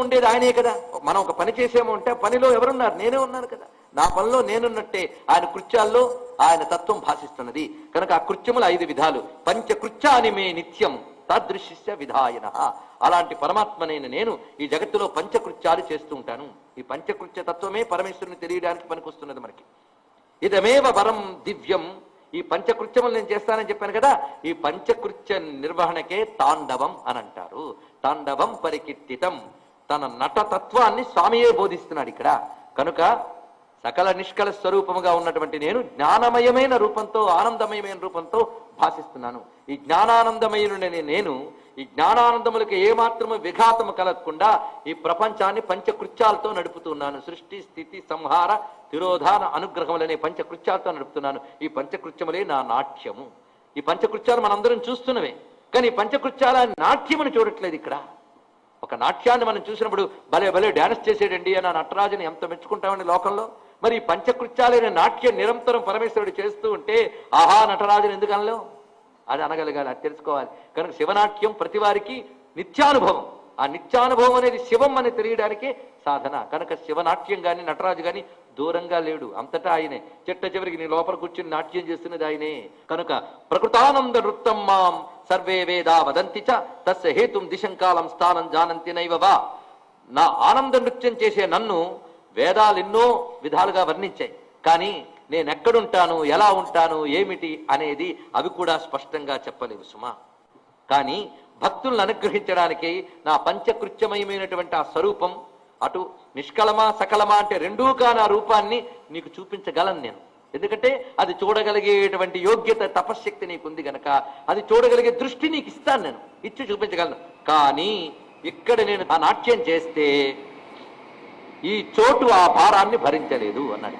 ఉండేది ఆయనే కదా. మనం ఒక పని చేసేమో అంటే పనిలో ఎవరున్నారు? నేనే ఉన్నాను కదా. నా పనిలో నేనున్నట్టే ఆయన కృత్యాల్లో ఆయన తత్వం భాషిస్తున్నది. కనుక ఆ కృత్యములు ఐదు విధాలు. పంచకృత్యాని మే నిత్యం తదృశ్య విధాయన. అలాంటి పరమాత్మనైన నేను ఈ జగత్తులో పంచకృత్యాలు చేస్తూ ఉంటాను. ఈ పంచకృత్య తత్వమే పరమేశ్వరుని తెలియడానికి పనికొస్తున్నది మనకి. ఇదమేవ వరం దివ్యం. ఈ పంచకృత్యములు నేను చేస్తానని చెప్పాను కదా. ఈ పంచకృత్య నిర్వహణకే తాండవం అని అంటారు. తాండవం పరికీర్తితం తన నటతత్వాన్ని స్వామియే బోధిస్తున్నాడు ఇక్కడ. కనుక సకల నిష్కల స్వరూపముగా ఉన్నటువంటి నేను జ్ఞానమయమైన రూపంతో ఆనందమయమైన రూపంతో భాషిస్తున్నాను. ఈ జ్ఞానానందమయుడనే నేను ఈ జ్ఞానానందములకు ఏమాత్రము విఘాతము కలగకుండా ఈ ప్రపంచాన్ని పంచకృత్యాలతో నడుపుతున్నాను సృష్టి స్థితి సంహార తిరోధాన అనుగ్రహములనే పంచకృత్యాలతో నడుపుతున్నాను. ఈ పంచకృత్యములే నా నాట్యము. ఈ పంచకృత్యాలు మనందరం చూస్తున్నవే. కానీ ఈ పంచకృత్యాల నాట్యమును చూడట్లేదు ఇక్కడ. ఒక నాట్యాన్ని మనం చూసినప్పుడు భలే భలే డ్యాన్స్ చేసేటండి అని ఆ నటరాజుని ఎంత మెచ్చుకుంటామండి లోకంలో? మరి పంచకృత్యాలైన నాట్యం నిరంతరం పరమేశ్వరుడు చేస్తూ ఉంటే ఆహా నటరాజుని ఎందుకు అనలేం? అది అనగలగాలి అది తెలుసుకోవాలి. కనుక శివనాట్యం ప్రతి వారికి నిత్యానుభవం. ఆ నిత్యానుభవం అనేది శివం అని తెలియడానికి సాధన. కనుక శివనాట్యం గాని నటరాజు కానీ దూరంగా లేడు. అంతటా ఆయనే. చెట్ట చివరికి నీ లోపల కూర్చుని నాట్యం చేస్తున్నది ఆయనే. కనుక ప్రకృతానంద నృత్తం మాం సర్వే వేదా వదంతి చ తస్య హేతుం దిశంకాలం స్థానం జానంతి నైవవా నా ఆనంద నృత్యం చేసే నన్ను వేదాలు ఎన్నో విధాలుగా వర్ణించాయి. కానీ నేను ఎక్కడుంటాను ఎలా ఉంటాను ఏమిటి అనేది అవి కూడా స్పష్టంగా చెప్పలేవు సుమా. కానీ భక్తులను అనుగ్రహించడానికి నా పంచకృత్యమయమైనటువంటి ఆ స్వరూపం అటు నిష్కలమా సకలమా అంటే రెండూ కాని ఆ రూపాన్ని నీకు చూపించగలను నేను. ఎందుకంటే అది చూడగలిగేటువంటి యోగ్యత తపశ్శక్తి నీకుంది గనక అది చూడగలిగే దృష్టి నీకు ఇస్తాను నేను. ఇచ్చి చూపించగలను. కానీ ఇక్కడ నేను ఆ నాట్యం చేస్తే ఈ చోటు ఆ భారాన్ని భరించలేదు అన్నాడు.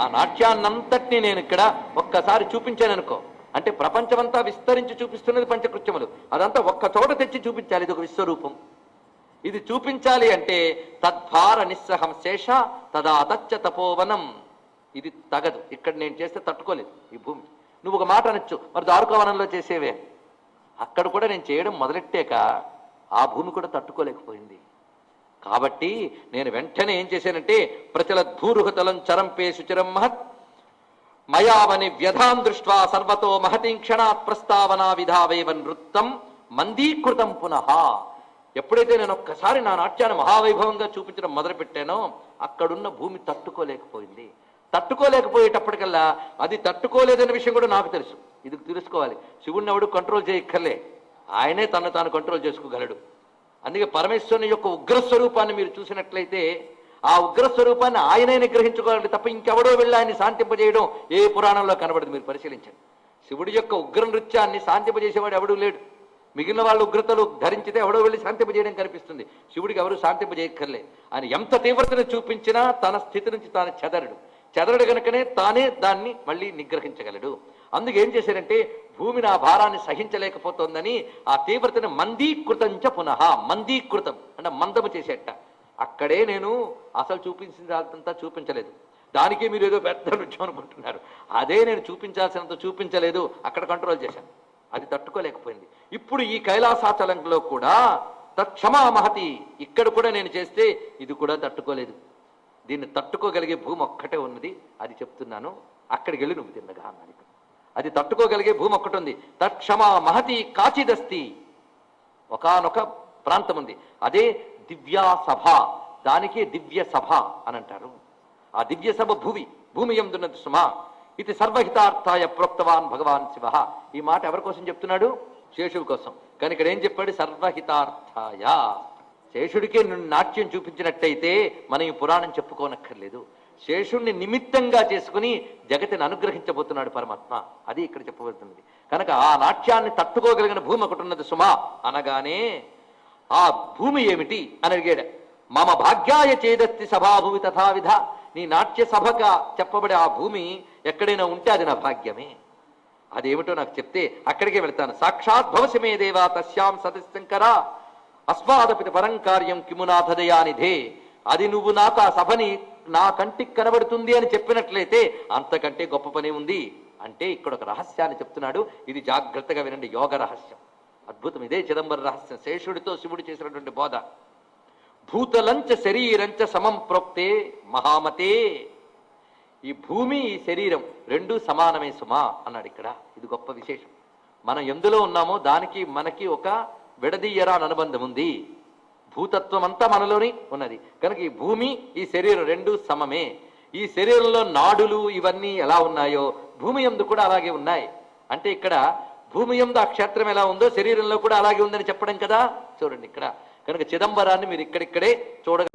ఆ నాట్యాన్నంతటినీ నేను ఇక్కడ ఒక్కసారి చూపించాను అనుకో. అంటే ప్రపంచమంతా విస్తరించి చూపిస్తున్నది పంచకృత్యములు. అదంతా ఒక్క చోట తెచ్చి చూపించాలి ఇది ఒక విశ్వరూపం. ఇది చూపించాలి అంటే తద్భార నిస్సహం శేష తదా తచ్చ తపోవనం. ఇది తగదు. ఇక్కడ నేను చేస్తే తట్టుకోలేదు ఈ భూమి. నువ్వు ఒక మాట అనొచ్చు మరి దారుకవనంలో చేసేవే. అక్కడ కూడా నేను చేయడం మొదలెట్టాక ఆ భూమి కూడా తట్టుకోలేకపోయింది. కాబట్టి నేను వెంటనే ఏం చేశానంటే ప్రచల భూరుహతలం చరంపే శుచిరం మహత్ మయావని వ్యధాం దృష్ట్వా సర్వతో మహతిం క్షణాత్ ప్రస్తావనా విధావేవ నృత్తం మందీకృతం పునః. ఎప్పుడైతే నేను ఒక్కసారి నా నాట్యాన్ని మహావైభవంగా చూపించడం మొదలుపెట్టానో అక్కడున్న భూమి తట్టుకోలేకపోయింది. తట్టుకోలేకపోయేటప్పటికల్లా అది తట్టుకోలేదనే విషయం కూడా నాకు తెలుసు. ఇది తెలుసుకోవాలి. శివుణ్ణి ఎవడు కంట్రోల్ చేయక్కర్లే. ఆయనే తను తాను కంట్రోల్ చేసుకోగలడు. అందుకే పరమేశ్వరుని యొక్క ఉగ్రస్వరూపాన్ని మీరు చూసినట్లయితే ఆ ఉగ్రస్వరూపాన్ని ఆయనే నిగ్రహించుకోవాలంటే తప్ప ఇంకెవడో వెళ్ళి ఆయన్ని శాంతింపజేయడం ఏ పురాణంలో కనబడదు. మీరు పరిశీలించండి. శివుడి యొక్క ఉగ్ర నృత్యాన్ని శాంతింపజేసేవాడు ఎవడూ లేడు. మిగిలిన వాళ్ళ ఉగ్రతలు ధరించితే ఎవడో వెళ్ళి శాంతింపజేయడం కనిపిస్తుంది. శివుడికి ఎవరు శాంతింపజేయక్కర్లే ఆయన ఎంత తీవ్రతను చూపించినా తన స్థితి నుంచి తాను చెదరడు. చెదరడు గనుకనే తానే దాన్ని మళ్ళీ నిగ్రహించగలడు. అందుకు ఏం చేశారంటే భూమి నా భారాన్ని సహించలేకపోతుందని ఆ తీవ్రతను మందీకృతంచ పునః మందీకృతం అంటే మందము చేసేట. అక్కడే నేను అసలు చూపించిందంతా చూపించలేదు. దానికే మీరు ఏదో పెద్ద నృత్యం అనుకుంటున్నారు. అదే నేను చూపించాల్సినంత చూపించలేదు. అక్కడ కంట్రోల్ చేశాను. అది తట్టుకోలేకపోయింది. ఇప్పుడు ఈ కైలాసాచలంలో కూడా తక్షమా మహతి ఇక్కడ కూడా నేను చేస్తే ఇది కూడా తట్టుకోలేదు. దీన్ని తట్టుకోగలిగే భూమి ఒక్కటే ఉన్నది. అది చెప్తున్నాను. అక్కడికి వెళ్ళి నువ్వు తిన్నగా అన్నాడు అది తట్టుకోగలిగే భూమి ఒక్కటి ఉంది. తక్షమా మహతి కాచిదస్తి. ఒకానొక ప్రాంతం ఉంది. అదే దివ్యా సభ దానికే దివ్య సభ అని అంటారు ఆ దివ్య సభ భూమి భూమి ఎందున్నది సుమ? ఇది సర్వహితార్థాయ ప్రోక్తవాన్ భగవాన్ శివ. ఈ మాట ఎవరి కోసం చెప్తున్నాడు? శేషుడి కోసం. కానీ ఇక్కడ ఏం చెప్పాడు? సర్వహితార్థాయ. శేషుడికే నాట్యం చూపించినట్టయితే మనం ఈ పురాణం చెప్పుకోనక్కర్లేదు. శేషుణ్ణి నిమిత్తంగా చేసుకుని జగతిని అనుగ్రహించబోతున్నాడు పరమాత్మ. అది ఇక్కడ చెప్పబడుతుంది కనుక ఆ నాట్యాన్ని తట్టుకోగలిగిన భూమి ఒకటి ఉన్నది సుమా. అనగానే ఆ భూమి ఏమిటి? అని అడిగాడు. మమ భాగ్యాయ చేదత్తి సభాభూమి తథావిధ. నీ నాట్య సభగా చెప్పబడే ఆ భూమి ఎక్కడైనా ఉంటే అది నా భాగ్యమే. అదేమిటో నాకు చెప్తే అక్కడికే వెళ్తాను. సాక్షాత్ భవశమే దేవా తస్యాం సతశంకర అస్మాదపిత పరం కార్యం కిమునాథదయానిధే. అది నువ్వు నాకు ఆ సభని నా కంటికి కనబడుతుంది అని చెప్పినట్లయితే అంతకంటే గొప్ప పని ఉంది. అంటే ఇక్కడ ఒక రహస్యాన్ని చెప్తున్నాడు. ఇది జాగ్రత్తగా వినండి. యోగ రహస్యం. అద్భుతం. ఇదే చిదంబర రహస్యం. శేషుడితో శివుడు చేసినటువంటి బోధ. భూతలంచ శరీరంచ సమం ప్రోక్తే మహామతే. ఈ భూమి ఈ శరీరం రెండు సమానమే సుమా అన్నాడు ఇక్కడ. ఇది గొప్ప విశేషం. మనం ఎందులో ఉన్నామో దానికి మనకి ఒక విడదీయరా అని అనుబంధం ఉంది. భూతత్వం అంతా మనలోని ఉన్నది. కనుక ఈ భూమి ఈ శరీరం రెండు సమమే. ఈ శరీరంలో నాడులు ఇవన్నీ ఎలా ఉన్నాయో భూమి ఎందు కూడా అలాగే ఉన్నాయి. అంటే ఇక్కడ భూమి ఎందు ఆ క్షేత్రం ఎలా ఉందో శరీరంలో కూడా అలాగే ఉందని చెప్పడం కదా? చూడండి ఇక్కడ. కనుక చిదంబరాన్ని మీరు ఇక్కడిక్కడే చూడగ